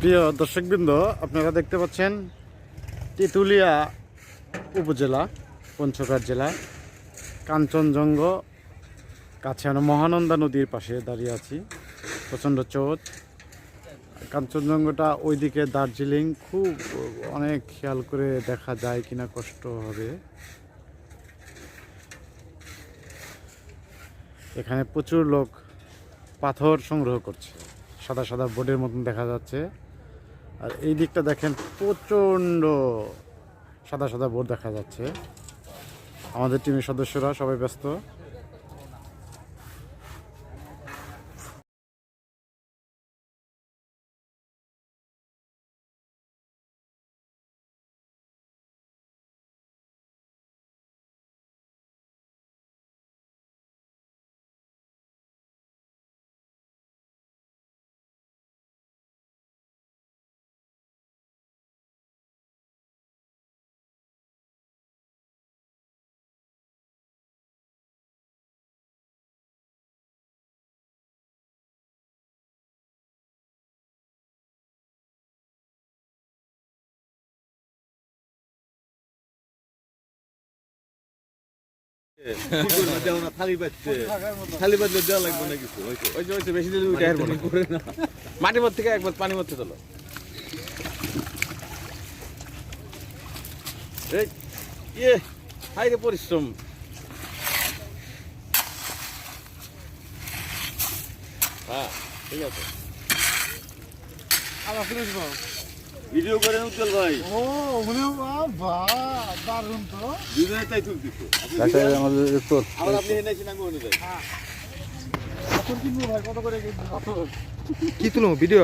প্রিয় দর্শকবৃন্দ, আপনারা দেখতে পাচ্ছেন তেঁতুলিয়া উপজেলা, পঞ্চগড় জেলা, কাঞ্চনজঙ্ঘ কাছে আমরা মহানন্দা নদীর পাশে দাঁড়িয়ে আছি, প্রচণ্ড চোট। কাঞ্চনজঙ্ঘটা ওইদিকে দার্জিলিং, খুব অনেক খেয়াল করে দেখা যায় কিনা কষ্ট হবে। এখানে প্রচুর লোক পাথর সংগ্রহ করছে, সাদা সাদা বোর্ডের মতন দেখা যাচ্ছে। আর এই দিকটা দেখেন প্রচণ্ড সাদা সাদা বোর্ড দেখা যাচ্ছে। আমাদের টিমের সদস্যরা সবাই ব্যস্ত। মাটির মধ্যে থেকে একবার পানির মধ্যে তোলো। এই ইয়ে হাই রে পরিশ্রম। হ্যাঁ ঠিক আছে। ভিডিও করেন উজ্জ্বল ভাই। ও মনে বাবা দারুণ তো। দুজনে তাই তুলতেছে আবার আপনি অনুযায়ী পাথর কিনবো ভাই কত করে কিনবো? কি তুলো ভিডিও?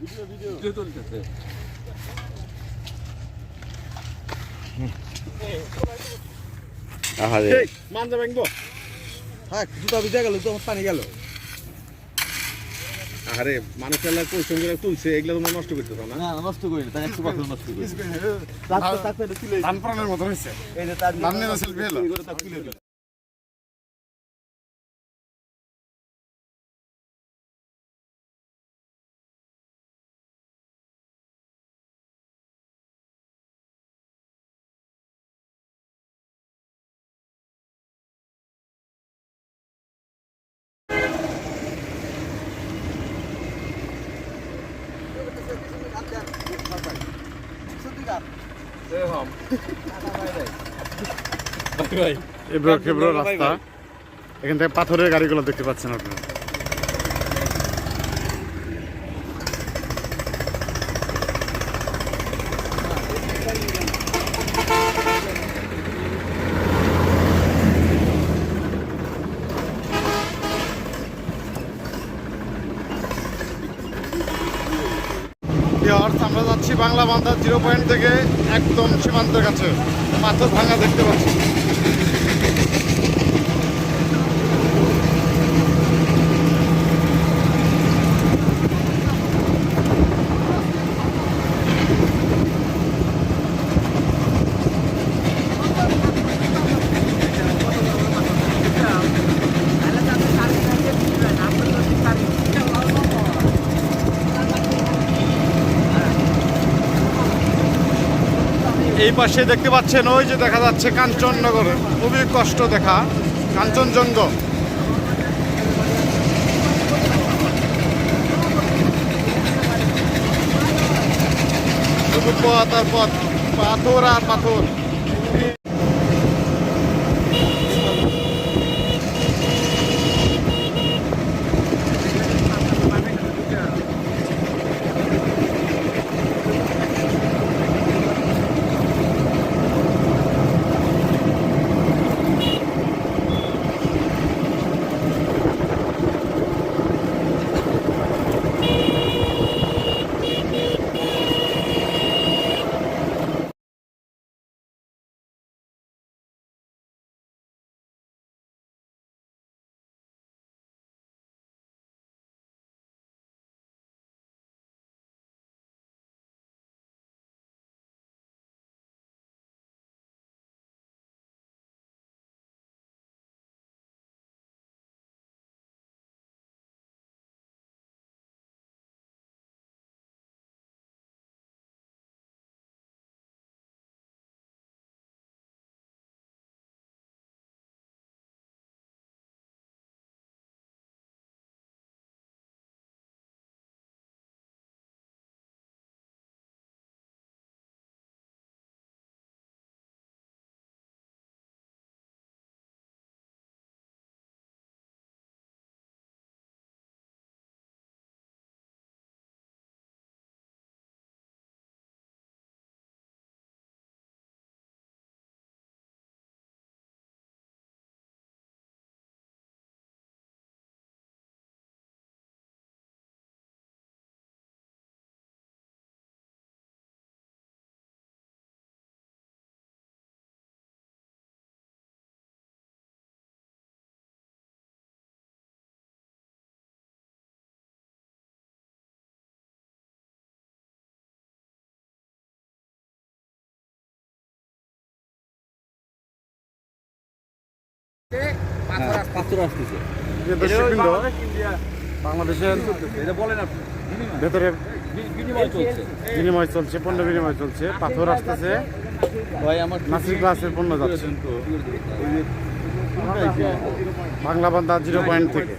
Video video. ভিডিও তুলতেছে। আহারে। এই মানজা ব্যাংক হ্যাঁ জুতা ভিজা গেল তো পানি গেল। আরে মানুষ এলাকা পরিশ্রম করে তুলছে এগুলো তোমরা নষ্ট করতে না? না নষ্ট করি না তাই একশো পাথর নষ্ট করি ধান প্রাণের মতো হয়েছে। এই যে তার নাম সেলফি হলো। এবড়ো খেবড়ো রাস্তা। এখান থেকে পাথরের গাড়িগুলো দেখতে পাচ্ছেন আপনারা আমরা যাচ্ছি বাংলা বান্ধা জিরো পয়েন্ট থেকে একদম সীমান্তের কাছে। পাথর ভাঙা দেখতে পাচ্ছি। এই পাশে দেখতে পাচ্ছেন, ওই যে দেখা যাচ্ছে কাঞ্চননগর। খুবই কষ্ট দেখা কাঞ্চনজঙ্ঘ শুধু পথ আর পথ, পাথর আর পাথর। পাথর আসতেছে। বাংলাদেশের এটা বলেন আপনি। ভেতরে বিনিময় চলছে। পণ্য বিনিময় চলছে পাথর আসতেছে। নাসির ক্লাসের পণ্য যাচ্ছে। বাংলা বান্দা জিরো পয়েন্ট থেকে।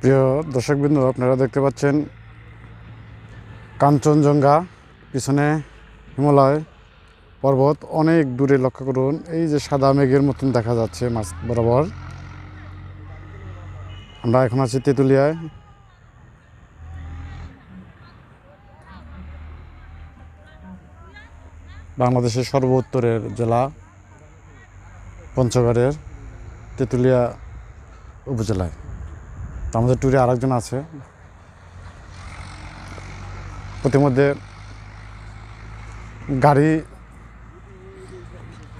প্রিয় দর্শকবৃন্দ, আপনারা দেখতে পাচ্ছেন কাঞ্চনজঙ্ঘা, পিছনে হিমালয় পর্বত অনেক দূরে লক্ষ্য করুন। এই যে সাদা মেঘের মতন দেখা যাচ্ছে মাছ বরাবর। আমরা এখন আছি তেঁতুলিয়ায়। বাংলাদেশের সর্ব উত্তরের জেলা পঞ্চগড়ের তেঁতুলিয়া উপজেলায়। আমাদের ট্যুরে আরেকজন আছে। প্রতিমধ্যে গাড়ি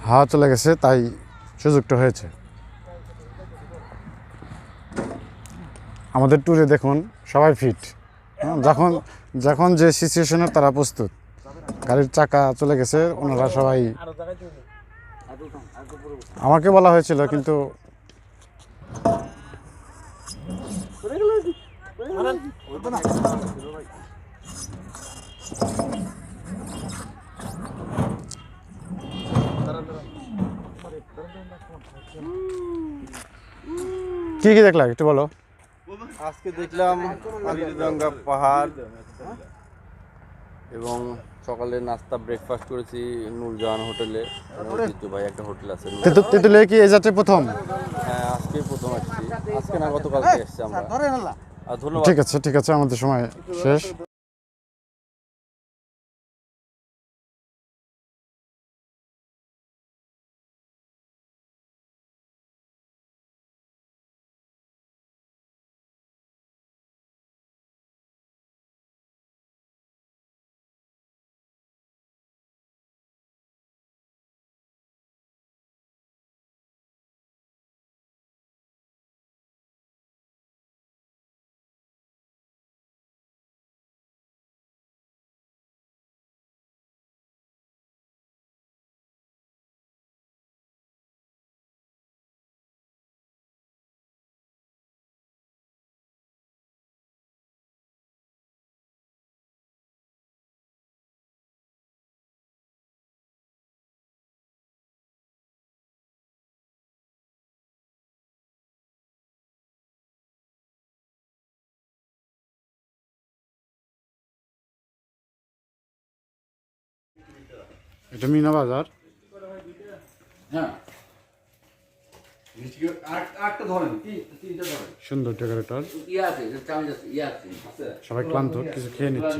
হাওয়া চলে গেছে তাই সুযোগটা হয়েছে। আমাদের ট্যুরে দেখুন সবাই ফিট হ্যাঁ, যখন যখন যে সিচুয়েশনের তারা প্রস্তুত। গাড়ির চাকা চলে গেছে ওনারা সবাই আমাকে বলা হয়েছিল কিন্তু কি কি দেখলা একটু বলো। আজকে দেখলাম আলিরগঙ্গা পাহাড় এবং সকালে নাস্তা ব্রেকফাস্ট করেছি নূরজাহান হোটেলে। ভাই একটা হোটেল আছে। তেঁতু- তেঁতুলিয়া কি এই যাত্রায় প্রথম? হ্যাঁ আজকে প্রথম আসছি। আজকে না গতকালকে এসছি আমরা। ঠিক আছে ঠিক আছে আমাদের সময় শেষ। এটা মিনা বাজার। হ্যাঁ। আরেকটা ধরেন তিন- তিনটা ধরেন। সুন্দর ডেকোরেটর ইয়ে ইয়ে সবাই ক্লান্ত কিছু খেয়ে নিচ্ছে।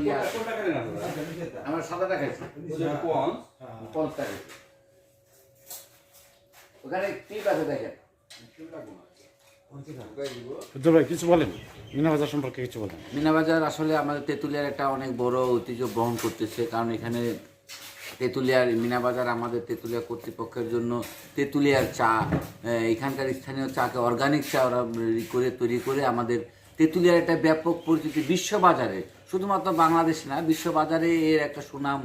সাদাটা খাইছি। ওখানে টিপ আছে দেখেন। ভাই কিছু বলেন। মিনা বাজার সম্পর্কে কিছু বলেন। মিনাবাজার আসলে আমাদের তেঁতুলিয়ার একটা অনেক বড় ঐতিহ্য বহন করতেছে কারণ এখানে তেঁতুলিয়ার মিনাবাজার আমাদের তেঁতুলিয়া কর্তৃপক্ষের জন্য তেঁতুলিয়ার চা এখানকার স্থানীয় চাকে অর্গানিক চা ওরা করে তৈরি করে আমাদের তেঁতুলিয়ার একটা ব্যাপক পরিচিতি বিশ্ববাজারে। শুধুমাত্র বাংলাদেশ না বিশ্ববাজারে এর একটা সুনাম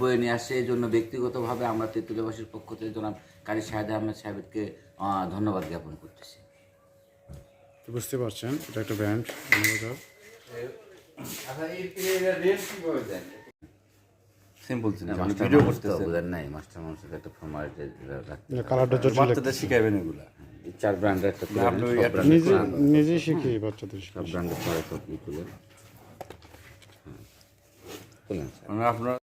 বয়ে নিয়ে আসছে এই জন্য ব্যক্তিগতভাবে আমরা তেঁতুলিয়াবাসীর পক্ষ থেকে জনাব কারি শাহেদ আহমেদ সাহেবকে ধন্যবাদ জ্ঞাপন করতেছি। বুঝতে পারছেন এটা একটা ব্র্যান্ড মিনা বাজার সিম্পল ভিডিও করতে নাই মাস্টার মানুষের একটা ফর্মালিটি রাখতে কালারটা জটিল বাচ্চাদের শিখাবেন এগুলা। চার ব্র্যান্ডের একটা নিজে নিজেই শিখি বাচ্চাদের সব ব্র্যান্ডের মানে আপনার